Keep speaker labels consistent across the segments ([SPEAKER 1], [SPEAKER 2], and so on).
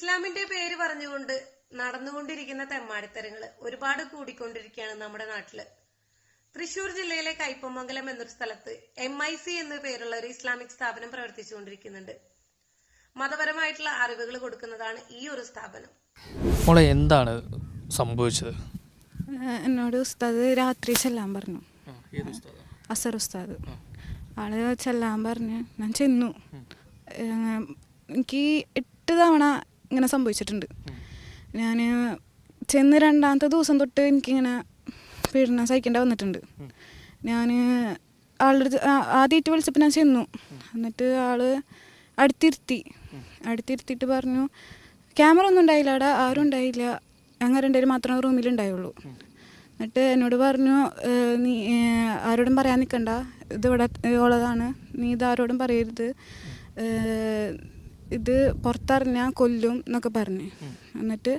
[SPEAKER 1] ഇസ്ലാമിന്റെ പേര് പറഞ്ഞുകൊണ്ട് നടന്നുകൊണ്ടിരിക്കുന്ന തെമ്മാടിത്തരങ്ങൾ ഒരുപാട് കൂടിക്കൊണ്ടിരിക്കുകയാണ് നമ്മുടെ നാട്ടിൽ. തൃശൂർ ജില്ലയിലെ കൈപ്പമംഗലം എന്നൊരു സ്ഥലത്ത് എം ഐ സി എന്ന പേരുള്ള ഒരു ഇസ്ലാമിക് സ്ഥാപനം പ്രവർത്തിച്ചുകൊണ്ടിരിക്കുന്നുണ്ട്. മതപരമായിട്ടുള്ള അറിവുകൾ കൊടുക്കുന്നതാണ് ഈ ഒരു സ്ഥാപനം.
[SPEAKER 2] മോളെ എന്താണ് സംഭവിച്ചത്?
[SPEAKER 3] എന്നോട് ഉസ്താദ് രാത്രി ചെല്ലാൻ പറഞ്ഞു.
[SPEAKER 2] ഏത് ഉസ്താദാ?
[SPEAKER 3] അസർ ഉസ്താദ്. ആൾ ചെല്ലാൻ പറഞ്ഞ് ഞാൻ ചെന്നു. എനിക്ക് എട്ട് തവണ ഇങ്ങനെ സംഭവിച്ചിട്ടുണ്ട്. ഞാൻ ചെന്ന് രണ്ടാമത്തെ ദിവസം തൊട്ട് എനിക്കിങ്ങനെ പീഡനം സഹിക്കേണ്ട വന്നിട്ടുണ്ട്. ഞാൻ ആളുടെ ആദ്യമായിട്ട് വിളിച്ചപ്പോൾ ഞാൻ ചെന്നു. എന്നിട്ട് ആൾ അടുത്തിരുത്തി. അടുത്തിരുത്തിയിട്ട് പറഞ്ഞു ക്യാമറ ഒന്നും ഉണ്ടായില്ല അവിടെ ആരും ഉണ്ടായില്ല. ഞങ്ങൾ രണ്ടുപേരും മാത്രമേ റൂമിലുണ്ടായുള്ളൂ എന്നിട്ട് എന്നോട് പറഞ്ഞു നീ ആരോടും പറയാൻ നിൽക്കണ്ട ഇതിവിടെ ഉള്ളതാണ്. നീ ഇത് ആരോടും പറയരുത്. ഇത് പുറത്തറിഞ്ഞാൽ കൊല്ലും എന്നൊക്കെ പറഞ്ഞു. എന്നിട്ട്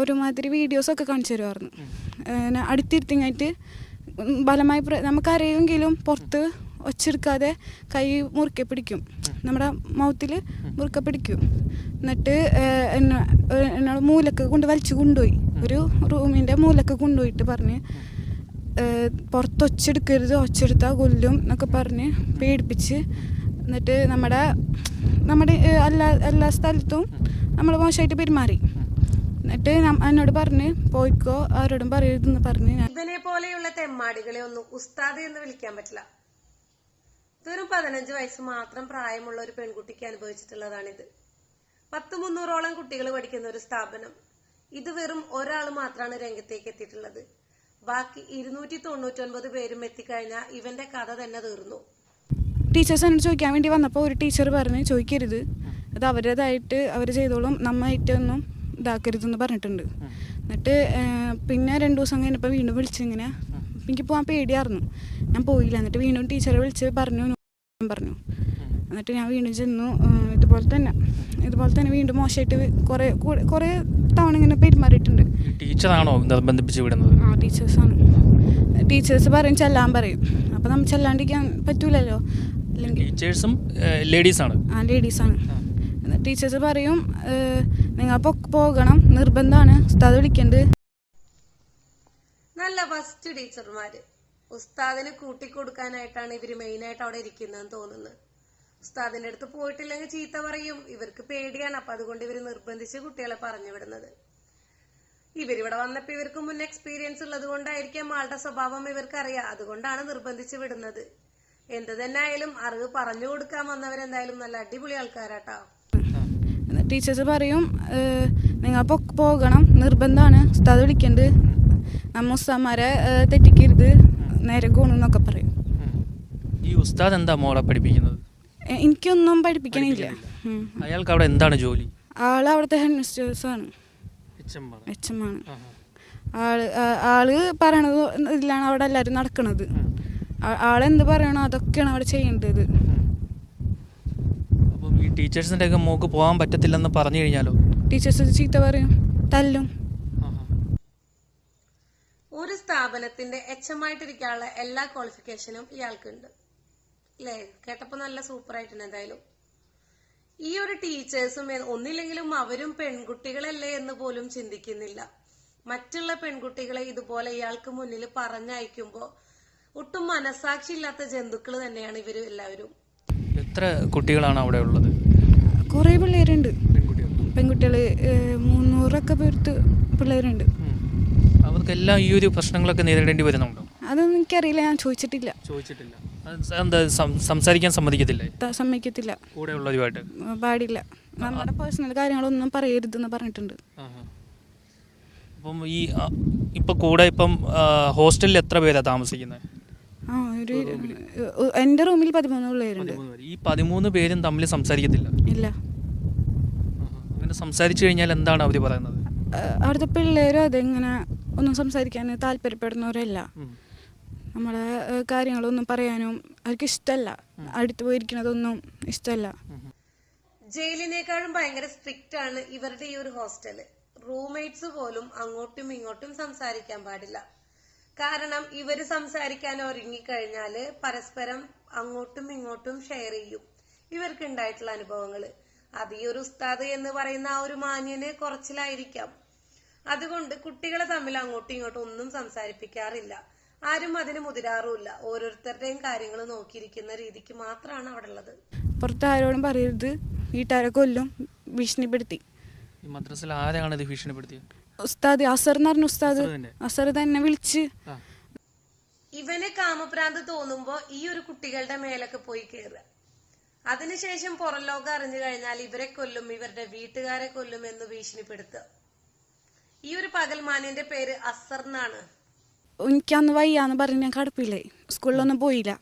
[SPEAKER 3] ഒരുമാതിരി വീഡിയോസൊക്കെ കാണിച്ചു തരുമായിരുന്നു. അടുത്തിരുത്തിങ്ങായിട്ട് ബലമായി നമുക്കറിയുമെങ്കിലും പുറത്ത് ഒച്ചെടുക്കാതെ കൈ മുറുക്കെ പിടിക്കും. നമ്മുടെ മൗത്തിൽ മുറുക്കെ പിടിക്കും. എന്നിട്ട് എന്നോട് മൂലക്ക് കൊണ്ട് വലിച്ചു കൊണ്ടുപോയി. ഒരു റൂമിന്റെ മൂലക്ക് കൊണ്ടുപോയിട്ട് പറഞ്ഞ് പുറത്ത് ഒച്ചെടുക്കരുത് ഒച്ചെടുത്താൽ കൊല്ലും എന്നൊക്കെ പറഞ്ഞ് പേടിപ്പിച്ച് എന്നിട്ട് നമ്മുടെ നമ്മുടെ എല്ലാ എല്ലാ സ്ഥലത്തും നമ്മൾ മോശമായിട്ട് പെരുമാറി. എന്നിട്ട് എന്നോട് പറഞ്ഞ് പോയിക്കോ ആരോടും പറയരുതെന്ന് പറഞ്ഞ് ഞാൻ
[SPEAKER 1] ഇവനെ പോലെയുള്ള തെമ്മാടികളെ ഒന്നും ഉസ്താദ് എന്ന് വിളിക്കാൻ പറ്റില്ല. വെറും പതിനഞ്ച് വയസ്സ് മാത്രം പ്രായമുള്ള ഒരു പെൺകുട്ടിക്ക് അനുഭവിച്ചിട്ടുള്ളതാണിത്. പത്ത് മുന്നൂറോളം കുട്ടികൾ പഠിക്കുന്ന ഒരു സ്ഥാപനം. ഇത് വെറും ഒരാൾ മാത്രമാണ് രംഗത്തേക്ക് എത്തിയിട്ടുള്ളത്. ബാക്കി ഇരുന്നൂറ്റി തൊണ്ണൂറ്റൊൻപത് പേരും എത്തിക്കഴിഞ്ഞാൽ ഇവന്റെ കഥ തന്നെ തീർന്നു.
[SPEAKER 3] ടീച്ചേഴ്സ് എന്നോട് ചോദിക്കാൻ വേണ്ടി വന്നപ്പോൾ ഒരു ടീച്ചർ പറഞ്ഞ് ചോദിക്കരുത്. അത് അവരുടേതായിട്ട് അവർ ചെയ്തോളും. നമ്മായിട്ടൊന്നും ഇതാക്കരുതെന്ന് പറഞ്ഞിട്ടുണ്ട്. എന്നിട്ട് പിന്നെ രണ്ട് ദിവസം കഴിഞ്ഞപ്പോൾ വീണ്ടും വിളിച്ചിങ്ങനെ എനിക്ക് പോകാൻ പേടിയായിരുന്നു. ഞാൻ പോയില്ല. എന്നിട്ട് വീണ്ടും ടീച്ചറെ വിളിച്ച് പറഞ്ഞു പറഞ്ഞു. എന്നിട്ട് ഞാൻ വീണ്ടും ചെന്നു. ഇതുപോലെ തന്നെ. ഇതുപോലെ തന്നെ വീണ്ടും മോശമായിട്ട് കുറേ കുറേ തവണ ഇങ്ങനെ പെരുമാറിയിട്ടുണ്ട്.
[SPEAKER 2] ടീച്ചറാണോ ബന്ധിപ്പിച്ച് വിടുന്നത്?
[SPEAKER 3] ആ ടീച്ചേഴ്സാണ്. ടീച്ചേഴ്സ് പറയും ചെല്ലാൻ പറയും. അപ്പം നമ്മൾ ചെല്ലാണ്ടിരിക്കാൻ പറ്റൂലല്ലോ. അല്ലെങ്കിൽ
[SPEAKER 2] ടീച്ചേഴ്സും ലേഡീസാണ്.
[SPEAKER 3] ആ ലേഡീസാണ്. ടീച്ചേഴ്സ് പറയും നിങ്ങൾ പോകണം നിർബന്ധമാണ് ഉസ്താദ് വിളിക്കണ്ട്.
[SPEAKER 1] നല്ല ഫസ്റ്റ് ടീച്ചർമാര്. ഉസ്താദിന് കൂട്ടിക്കൊടുക്കാനായിട്ടാണ് ഇവർ മെയിനായിട്ട് അവിടെ ഇരിക്കുന്നതെന്ന് തോന്നുന്നത്. ഉസ്താദിന്റെ അടുത്ത് പോയിട്ടില്ലെങ്കിൽ ചീത്ത പറയും. ഇവർക്ക് പേടിയാണ്. അപ്പൊ അതുകൊണ്ട് ഇവർ നിർബന്ധിച്ച് കുട്ടികളെ പറഞ്ഞു വിടുന്നത്. ഇവരിവിടെ വന്നപ്പോ ഇവർക്ക് മുൻ എക്സ്പീരിയൻസ് ഉള്ളത് കൊണ്ടായിരിക്കാം ആളുടെ സ്വഭാവം ഇവർക്ക് അറിയാം അതുകൊണ്ടാണ് നിർബന്ധിച്ച് വിടുന്നത്. എന്ത് തന്നെ ആയാലും അറിവ് പറഞ്ഞു കൊടുക്കാൻ വന്നവരെന്തായാലും നല്ല അടിപൊളി ആൾക്കാരാട്ടോ.
[SPEAKER 3] ടീച്ചേഴ്സ് പറയും നിങ്ങൾ പോകണം നിർബന്ധമാണ് ഉസ്താദ് വിളിക്കണ്ട്. നമ്മ ഉസ്താമാരെ തെറ്റിക്കരുത് നേരെ ഗുണെന്നൊക്കെ പറയും.
[SPEAKER 2] ഈ ഉസ്താദ് എന്താ മോളെ പഠിപ്പിക്കുന്നത്?
[SPEAKER 3] എനിക്കൊന്നും പഠിപ്പിക്കണില്ല.
[SPEAKER 2] അയാൾക്ക് അവിടെ എന്താണ് ജോലി?
[SPEAKER 3] ആൾ അവിടുത്തെ ഹെഡ്
[SPEAKER 2] ആണ്.
[SPEAKER 3] എച്ച് എം ആണ്.
[SPEAKER 2] ആഹാ.
[SPEAKER 3] ആൾ ആൾ പറയണത് ഇതിലാണ് അവിടെ എല്ലാവരും നടക്കണത്. ആളെന്ത് പറയണോ അതൊക്കെയാണ് അവിടെ ചെയ്യേണ്ടത്.
[SPEAKER 2] അപ്പം ഈ ടീച്ചേഴ്സിന്റെ ഒക്കെ മോക്ക് പോകാൻ പറ്റത്തില്ലെന്ന് പറഞ്ഞു കഴിഞ്ഞാലോ?
[SPEAKER 3] ടീച്ചേഴ്സ് ചീത്ത പറയും. തല്ലും.
[SPEAKER 1] ഒരു സ്ഥാപനത്തിന്റെ എച്ച് എം ആയിട്ടിരിക്കാനുള്ള എല്ലാ ക്വാളിഫിക്കേഷനും ഇയാൾക്കുണ്ട്. അല്ലേ കേട്ടപ്പോ നല്ല സൂപ്പർ ആയിട്ടുണ്ട് എന്തായാലും. ഈ ഒരു ടീച്ചേഴ്സും ഒന്നില്ലെങ്കിലും അവരും പെൺകുട്ടികളല്ലേ എന്ന് പോലും ചിന്തിക്കുന്നില്ല. മറ്റുള്ള പെൺകുട്ടികളെ ഇതുപോലെ ഇയാൾക്ക് മുന്നിൽ പറഞ്ഞയക്കുമ്പോ ഒട്ടും മനസാക്ഷി ഇല്ലാത്ത ജന്തുക്കൾ തന്നെയാണ് ഇവർ എല്ലാവരും.
[SPEAKER 2] എത്ര കുട്ടികളാണ് അവിടെ ഉള്ളത്?
[SPEAKER 3] കുറേ പിള്ളേരുണ്ട്.
[SPEAKER 2] പെൺകുട്ടികൾ
[SPEAKER 3] മുന്നൂറൊക്കെ പേർത്ത് പിള്ളേരുണ്ട്.
[SPEAKER 2] അവർക്കെല്ലാം ഈ ഒരു പ്രശ്നങ്ങളൊക്കെ നേരിടേണ്ടി വരുന്നുണ്ടോ?
[SPEAKER 3] അതൊന്നും എനിക്കറിയില്ല ഞാൻ ചോദിച്ചിട്ടില്ല.
[SPEAKER 2] ചോദിച്ചിട്ടില്ല. എന്താ സംസാരിക്കാൻ സമ്മതിക്കത്തില്ല?
[SPEAKER 3] സമ്മതിക്കത്തില്ല.
[SPEAKER 2] കൂടെ ഉള്ളവരുമായിട്ട്?
[SPEAKER 3] പാടില്ല. നമ്മുടെ പേഴ്സണൽ കാര്യങ്ങളൊന്നും പറയരുതെന്ന് പറഞ്ഞിട്ടുണ്ട്.
[SPEAKER 2] അപ്പം ഈ ഇപ്പൊ കൂടെ ഇപ്പം ഹോസ്റ്റലിൽ എത്ര പേരാ താമസിക്കുന്നത്
[SPEAKER 3] ഒരു എന്റെ റൂമിൽ പതിമൂന്ന് പിള്ളേരുണ്ട്.
[SPEAKER 2] ഈ പതിമൂന്ന് പേരും തമ്മിൽ സംസാരിക്കത്തില്ല?
[SPEAKER 3] ഇല്ല.
[SPEAKER 2] അങ്ങനെ സംസാരിച്ചു കഴിഞ്ഞാൽ എന്താണ് അവർ പറയുന്നത്?
[SPEAKER 3] അവിടുത്തെ പിള്ളേരും അതെങ്ങനെ ഒന്നും സംസാരിക്കാൻ താല്പര്യപ്പെടുന്നവരല്ല. നമ്മളെ കാര്യങ്ങളൊന്നും പറയാനും അവർക്ക് ഇഷ്ടമല്ല അടുത്ത് പോയിരിക്കുന്നതൊന്നും ഇഷ്ടമല്ല
[SPEAKER 1] ജയിലിനേക്കാളും ഭയങ്കര സ്ട്രിക്റ്റ് ആണ് ഇവരുടെ ഈ ഒരു ഹോസ്റ്റൽ. റൂംമേറ്റ്സ് പോലും അങ്ങോട്ടും ഇങ്ങോട്ടും സംസാരിക്കാൻ പാടില്ല. കാരണം ഇവർ സംസാരിക്കാൻ ഒരുങ്ങിക്കഴിഞ്ഞാൽ പരസ്പരം അങ്ങോട്ടും ഇങ്ങോട്ടും ഷെയർ ചെയ്യും. ഇവർക്ക് ഉണ്ടായിട്ടുള്ള അനുഭവങ്ങൾ. അത് ഈ ഒരു ഉസ്താദ് എന്ന് പറയുന്ന ആ ഒരു മാന്യന് കുറച്ചിലായിരിക്കാം. അതുകൊണ്ട് കുട്ടികളെ തമ്മിൽ അങ്ങോട്ടും ഇങ്ങോട്ടും ഒന്നും സംസാരിപ്പിക്കാറില്ല. ആരും അതിന് മുതിരാറുമില്ല. ഓരോരുത്തരുടെയും കാര്യങ്ങൾ നോക്കിയിരിക്കുന്ന രീതിക്ക് മാത്രമാണ് അവിടെ ഉള്ളത്.
[SPEAKER 3] പുറത്ത് ആരോടും പറയരുത്. വീട്ടുകാരെ കൊല്ലും. ഭീഷണിപ്പെടുത്തി.
[SPEAKER 2] ഈ മദ്രസയിൽ ആരാണ് ഇത് ഭീഷണിപ്പെടുത്തിയത്?
[SPEAKER 3] ഉസ്താദ് അസർ എന്ന് പറഞ്ഞ ഉസ്താദ്
[SPEAKER 2] അസർ തന്നെ?
[SPEAKER 3] വിളിച്ച്
[SPEAKER 1] ഇവന് കാമഭ്രാന്ത് തോന്നുമ്പോ ഈ ഒരു കുട്ടികളുടെ മേലൊക്കെ പോയി കയറുക അതിനുശേഷം പുറം ലോകം അറിഞ്ഞു കഴിഞ്ഞാൽ ഇവരെ കൊല്ലും ഇവരുടെ വീട്ടുകാരെ കൊല്ലും എന്ന് ഭീഷണിപ്പെടുത്തുക. ഈ ഒരു പകൽമാനിന്റെ പേര് അസർ എന്നാണ്.
[SPEAKER 3] എനിക്ക് അന്ന് വയ്യാന്ന് പറഞ്ഞ് ഞാൻ കടപ്പില്ലേ? സ്കൂളിലൊന്നും പോയില്ല.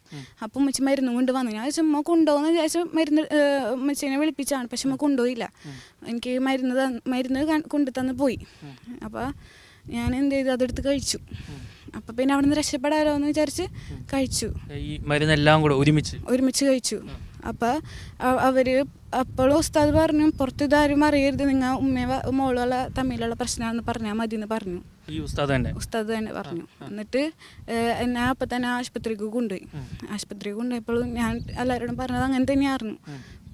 [SPEAKER 3] അപ്പം മച്ചി മരുന്നും കൊണ്ട് വന്നു ഞാൻ ചുമ്മാ കൊണ്ടുപോകുന്ന വിചാരിച്ച മരുന്ന് മച്ചിനെ ഉമ്മച്ചീനെ വിളിപ്പിച്ചാണ്. പക്ഷെ ഉമ്മ കൊണ്ടുപോയില്ല. എനിക്ക് മരുന്ന് മരുന്ന് കൊണ്ടു തന്ന് പോയി. അപ്പോൾ ഞാൻ എന്ത് ചെയ്തു? അതെടുത്ത് കഴിച്ചു. അപ്പം പിന്നെ അവിടെ നിന്ന് രക്ഷപ്പെടാമല്ലോ എന്ന് വിചാരിച്ച് കഴിച്ചു.
[SPEAKER 2] ഈ മരുന്നെല്ലാം കൂടെ ഒരുമിച്ച്?
[SPEAKER 3] ഒരുമിച്ച് കഴിച്ചു. അപ്പോൾ അവർ അപ്പോഴും ഉസ്താദ് പറഞ്ഞു പുറത്ത് ഇതാരും അറിയരുത്. നിങ്ങൾ ഉമ്മ മോളുള്ള തമ്മിലുള്ള പ്രശ്നമാണെന്ന് പറഞ്ഞാൽ മതി എന്ന് പറഞ്ഞു.
[SPEAKER 2] ഈ ഉസ്താദ് തന്നെ?
[SPEAKER 3] ഉസ്താദ് തന്നെ പറഞ്ഞു. എന്നിട്ട് എന്നെ അപ്പം തന്നെ ആശുപത്രിക്ക് കൊണ്ടുപോയി. ആശുപത്രിക്ക് കൊണ്ടുപോയപ്പോഴും ഞാൻ എല്ലാവരോടും പറഞ്ഞത് അങ്ങനെ തന്നെയായിരുന്നു.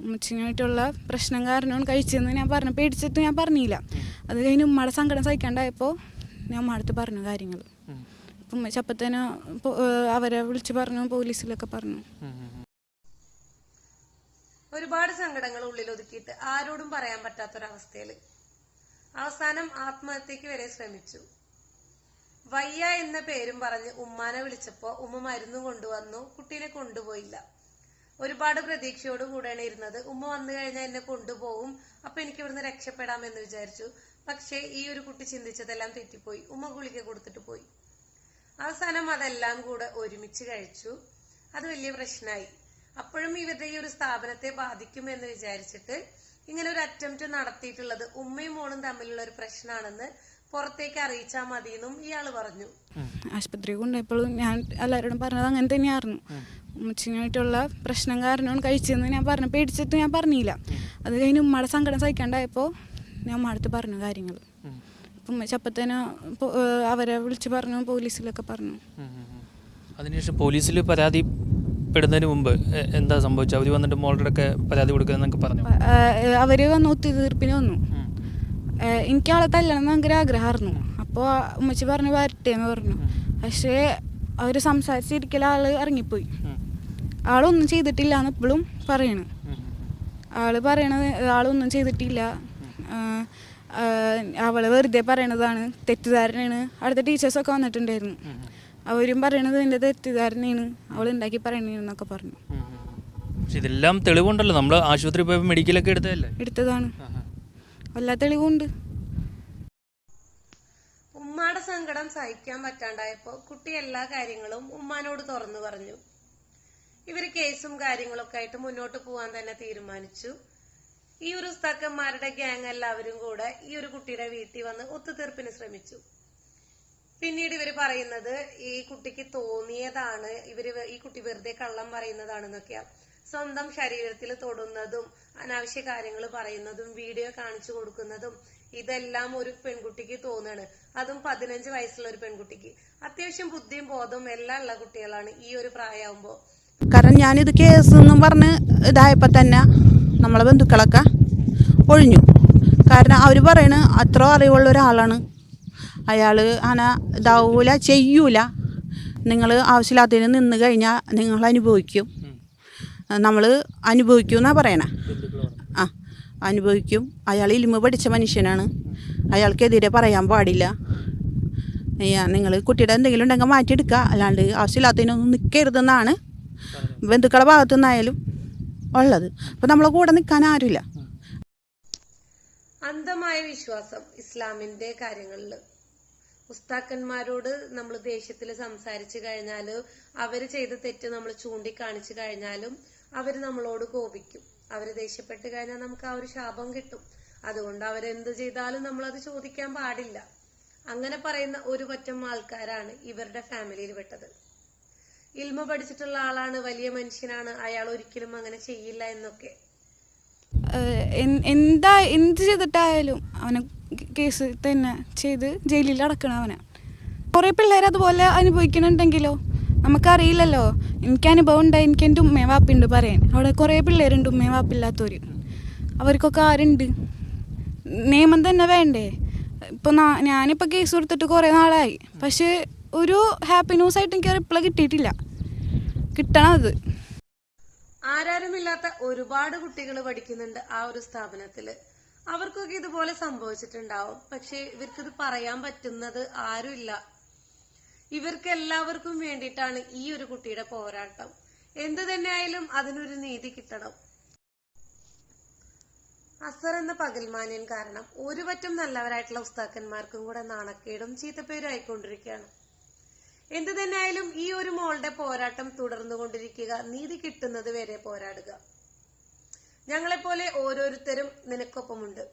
[SPEAKER 3] ഉമ്മച്ചിനായിട്ടുള്ള പ്രശ്നം കാരണം കഴിച്ചെന്ന് ഞാൻ പറഞ്ഞു. പേടിച്ചിട്ട് ഞാൻ പറഞ്ഞില്ല. അത് കഴിഞ്ഞ് ഉമ്മയുടെ സങ്കടം സഹിക്കാണ്ടായപ്പോൾ ഞാൻ അടുത്ത് പറഞ്ഞു കാര്യങ്ങൾ. അപ്പം ഏഹ്, അവരെ വിളിച്ചു പറഞ്ഞു പോലീസിലൊക്കെ പറഞ്ഞു.
[SPEAKER 1] ഒരുപാട് സങ്കടങ്ങൾ ഉള്ളിൽ ഒതുക്കിയിട്ട് ആരോടും പറയാൻ പറ്റാത്തൊരവസ്ഥയിൽ അവസാനം ആത്മഹത്യക്ക് വരെ ശ്രമിച്ചു. വയ്യ എന്ന പേരും പറഞ്ഞ് ഉമ്മാനെ വിളിച്ചപ്പോ ഉമ്മ മരുന്ന് കൊണ്ടുവന്നു കുട്ടീനെ കൊണ്ടുപോയില്ല. ഒരുപാട് പ്രതീക്ഷയോട് കൂടെയാണ് ഇരുന്നത്. ഉമ്മ വന്നു കഴിഞ്ഞാൽ എന്നെ കൊണ്ടുപോകും അപ്പൊ എനിക്ക് ഇവിടുന്ന് രക്ഷപ്പെടാമെന്ന് വിചാരിച്ചു. പക്ഷേ ഈ ഒരു കുട്ടി ചിന്തിച്ചതെല്ലാം തെറ്റിപ്പോയി. ഉമ്മ ഗുളിക കൊടുത്തിട്ട് പോയി. അവസാനം അതെല്ലാം കൂടെ ഒരുമിച്ച് കഴിച്ചു. അത് വലിയ പ്രശ്നമായി. അപ്പോഴും ഇവരുടെ ഈ ഒരു സ്ഥാപനത്തെ ബാധിക്കും എന്ന് വിചാരിച്ചിട്ട് ഇങ്ങനെ ഒരു അറ്റംപ്റ്റ് നടത്തിയിട്ടുള്ളത് ഉമ്മയും മോളും തമ്മിലുള്ള ഒരു പ്രശ്നമാണെന്ന് പുറത്തേക്ക് അറിയിച്ചാൽ മതി എന്നും ഇയാൾ പറഞ്ഞു.
[SPEAKER 3] ആശുപത്രി കൊണ്ടുപോയപ്പോഴും ഞാൻ എല്ലാവരോടും പറഞ്ഞത് അങ്ങനെ തന്നെയായിരുന്നു. ഉമ്മച്ചിനായിട്ടുള്ള പ്രശ്നം കാരണമാണ് കഴിച്ചതെന്ന് ഞാൻ പറഞ്ഞു പേടിച്ചിട്ട് ഞാൻ പറഞ്ഞില്ല. അത് കഴിഞ്ഞ് ഉമ്മയുടെ സങ്കടം സഹിക്കാണ്ടായപ്പോൾ ഞാൻ അടുത്ത് പറഞ്ഞു കാര്യങ്ങൾ. അപ്പം ഏഹ് അവരെ വിളിച്ച് പറഞ്ഞു പോലീസിലൊക്കെ പറഞ്ഞു.
[SPEAKER 2] അതിനുശേഷം പോലീസിൽ പരാതി പെടുന്നതിന് മുമ്പ് എന്താ സംഭവിച്ചത്? അവർ വന്നിട്ട് മോളുടെ ഒക്കെ പരാതി കൊടുക്കുക പറഞ്ഞു?
[SPEAKER 3] അവർ വന്ന് ഒത്തുതീർപ്പിന് വന്നു. എനിക്ക് ആളെ തല്ലണം എന്ന് ഭയങ്കര ആഗ്രഹമായിരുന്നു. അപ്പോൾ ഉമ്മച്ചി പറഞ്ഞു വരട്ടെ എന്ന് പറഞ്ഞു പക്ഷേ അവർ സംസാരിച്ചിരിക്കൽ ആൾ ഇറങ്ങിപ്പോയി. ആളൊന്നും ചെയ്തിട്ടില്ല എന്ന് ഇപ്പോഴും പറയണ്. ആൾ പറയണത് ആളൊന്നും ചെയ്തിട്ടില്ല. അവൾ വെറുതെ പറയണതാണ് തെറ്റിദ്ധാരണയാണ്. അവിടുത്തെ ടീച്ചേഴ്സൊക്കെ വന്നിട്ടുണ്ടായിരുന്നു. അവരും പറയണത് എന്റെ തെറ്റിദ്ധാരണയാണ്. അവൾ ഉണ്ടാക്കി പറയണെന്നൊക്കെ പറഞ്ഞു.
[SPEAKER 2] പക്ഷെ ഇതെല്ലാം തെളിവുണ്ടല്ലോ. നമ്മൾ ആശുപത്രി പോയപ്പോൾ മെഡിക്കലൊക്കെ എടുത്തതല്ലേ?
[SPEAKER 3] എടുത്തതാണ്. എല്ലാ തെളിവുണ്ട്.
[SPEAKER 1] ഉമ്മാടെ സങ്കടം സഹിക്കാൻ പറ്റാണ്ടായപ്പോ കുട്ടി എല്ലാ കാര്യങ്ങളും ഉമ്മാനോട് തുറന്നു പറഞ്ഞു. ഇവർ കേസും കാര്യങ്ങളൊക്കെ ആയിട്ട് മുന്നോട്ട് പോവാൻ തന്നെ തീരുമാനിച്ചു. ഈ ഒരു ഉസ്താക്കന്മാരുടെ ഗ്യാങ് എല്ലാവരും കൂടെ ഈ ഒരു കുട്ടിയുടെ വീട്ടിൽ വന്ന് ഒത്തുതീർപ്പിന് ശ്രമിച്ചു. പിന്നീട് ഇവർ പറയുന്നത് ഈ കുട്ടിക്ക് തോന്നിയതാണ് ഇവർ ഈ കുട്ടി വെറുതെ കള്ളം പറയുന്നതാണെന്നൊക്കെയാ. സ്വന്തം ശരീരത്തിൽ തൊടുന്നതും അനാവശ്യ കാര്യങ്ങൾ പറയുന്നതും വീഡിയോ കാണിച്ചു കൊടുക്കുന്നതും ഇതെല്ലാം ഒരു പെൺകുട്ടിക്ക് തോന്നാണ്. അതും പതിനഞ്ച് വയസ്സുള്ള ഒരു പെൺകുട്ടിക്ക്. അത്യാവശ്യം ബുദ്ധിയും ബോധവും എല്ലാം ഉള്ള കുട്ടികളാണ് ഈ ഒരു പ്രായമാകുമ്പോ
[SPEAKER 4] കാരണം ഞാനിത് കേസ് എന്നും പറഞ്ഞ് ഇതായപ്പോ തന്നെ നമ്മളെ ബന്ധുക്കളൊക്കെ ഒഴിഞ്ഞു. കാരണം അവർ പറയണ് അത്ര അറിവുള്ള ഒരാളാണ്. അയാൾ അങ്ങനെ ഇതാവൂല ചെയ്യൂല. നിങ്ങൾ ആവശ്യമില്ലാത്തതിന് നിന്ന് കഴിഞ്ഞാൽ നിങ്ങൾ അനുഭവിക്കും. നമ്മൾ അനുഭവിക്കും എന്നാണ് പറയണേ. ആ അനുഭവിക്കും. അയാൾ ഇലിമ പഠിച്ച മനുഷ്യനാണ്. അയാൾക്കെതിരെ പറയാൻ പാടില്ല. നിങ്ങൾ കുട്ടിയുടെ എന്തെങ്കിലും ഉണ്ടെങ്കിൽ മാറ്റിയെടുക്കുക. അല്ലാണ്ട് ആവശ്യമില്ലാത്തതിനൊന്നും നിൽക്കരുതെന്നാണ് ബന്ധുക്കളുടെ ഭാഗത്തു നിന്നായാലും ഉള്ളത്. അപ്പോൾ നമ്മളെ കൂടെ നിൽക്കാൻ ആരുമില്ല.
[SPEAKER 1] അന്ധമായ വിശ്വാസം ഇസ്ലാമിന്റെ കാര്യങ്ങളിൽ ഉസ്താക്കന്മാരോട് നമ്മൾ ദേഷ്യത്തിൽ സംസാരിച്ചു കഴിഞ്ഞാൽ അവർ ചെയ്ത തെറ്റ് നമ്മൾ ചൂണ്ടിക്കാണിച്ചു കഴിഞ്ഞാലും അവർ നമ്മളോട് കോപിക്കും. അവർ ദേഷ്യപ്പെട്ട് കഴിഞ്ഞാൽ നമുക്ക് ആ ഒരു ശാപം കിട്ടും. അതുകൊണ്ട് അവരെന്ത് ചെയ്താലും നമ്മൾ അത് ചോദിക്കാൻ പാടില്ല. അങ്ങനെ പറയുന്ന ഒരു പറ്റം ആൾക്കാരാണ് ഇവരുടെ ഫാമിലിയിൽ പെട്ടത്. ഇൽമ പഠിച്ചിട്ടുള്ള ആളാണ് വലിയ മനുഷ്യനാണ്. അയാൾ ഒരിക്കലും അങ്ങനെ ചെയ്യില്ല എന്നൊക്കെ.
[SPEAKER 3] എന്താ എന്ത് ചെയ്തിട്ടായാലും അവനെ കേസ് തന്നെ ചെയ്ത് ജയിലിൽ അടക്കണം അവനെ. കുറേ പിള്ളേർ അതുപോലെ അനുഭവിക്കണുണ്ടെങ്കിലോ നമുക്കറിയില്ലല്ലോ. എനിക്ക് അനുഭവം ഉണ്ടായി എനിക്ക് എന്റെ ഉമ്മയും പറയാൻ. അവിടെ കുറേ പിള്ളേരുണ്ട് ഉമ്മയും അവർക്കൊക്കെ ആരുണ്ട്? നിയമം തന്നെ വേണ്ടേ? ഇപ്പോൾ ഞാനിപ്പോൾ കേസ് കൊടുത്തിട്ട് കുറേ നാളായി. പക്ഷേ ഒരു ഹാപ്പി ന്യൂസ് ആയിട്ട് എനിക്ക് റിപ്ലൈ കിട്ടിയിട്ടില്ല. കിട്ടണം അത്
[SPEAKER 1] ആരാരുമില്ലാത്ത ഒരുപാട് കുട്ടികൾ പഠിക്കുന്നുണ്ട് ആ ഒരു സ്ഥാപനത്തിൽ. അവർക്കൊക്കെ ഇതുപോലെ സംഭവിച്ചിട്ടുണ്ടാവും. പക്ഷെ ഇവർക്കിത് പറയാൻ പറ്റുന്നത് ആരുമില്ല. ഇവർക്ക് എല്ലാവർക്കും വേണ്ടിയിട്ടാണ് ഈ ഒരു കുട്ടിയുടെ പോരാട്ടം. എന്തു തന്നെയായാലും അതിനൊരു നീതി കിട്ടണം. അസർ എന്ന പകൽമാന്യൻ കാരണം ഒരു പറ്റം നല്ലവരായിട്ടുള്ള ഉസ്താക്കന്മാർക്കും കൂടെ നാണക്കേടും ചീത്തപ്പേരും ആയിക്കൊണ്ടിരിക്കുകയാണ്. എന്തു തന്നെയായാലും ഈ ഒരു മോളുടെ പോരാട്ടം തുടർന്നു കൊണ്ടിരിക്കുക നീതി കിട്ടുന്നത് വരെ പോരാടുക. ഞങ്ങളെപ്പോലെ ഓരോരുത്തരും നിനക്കൊപ്പമുണ്ട്.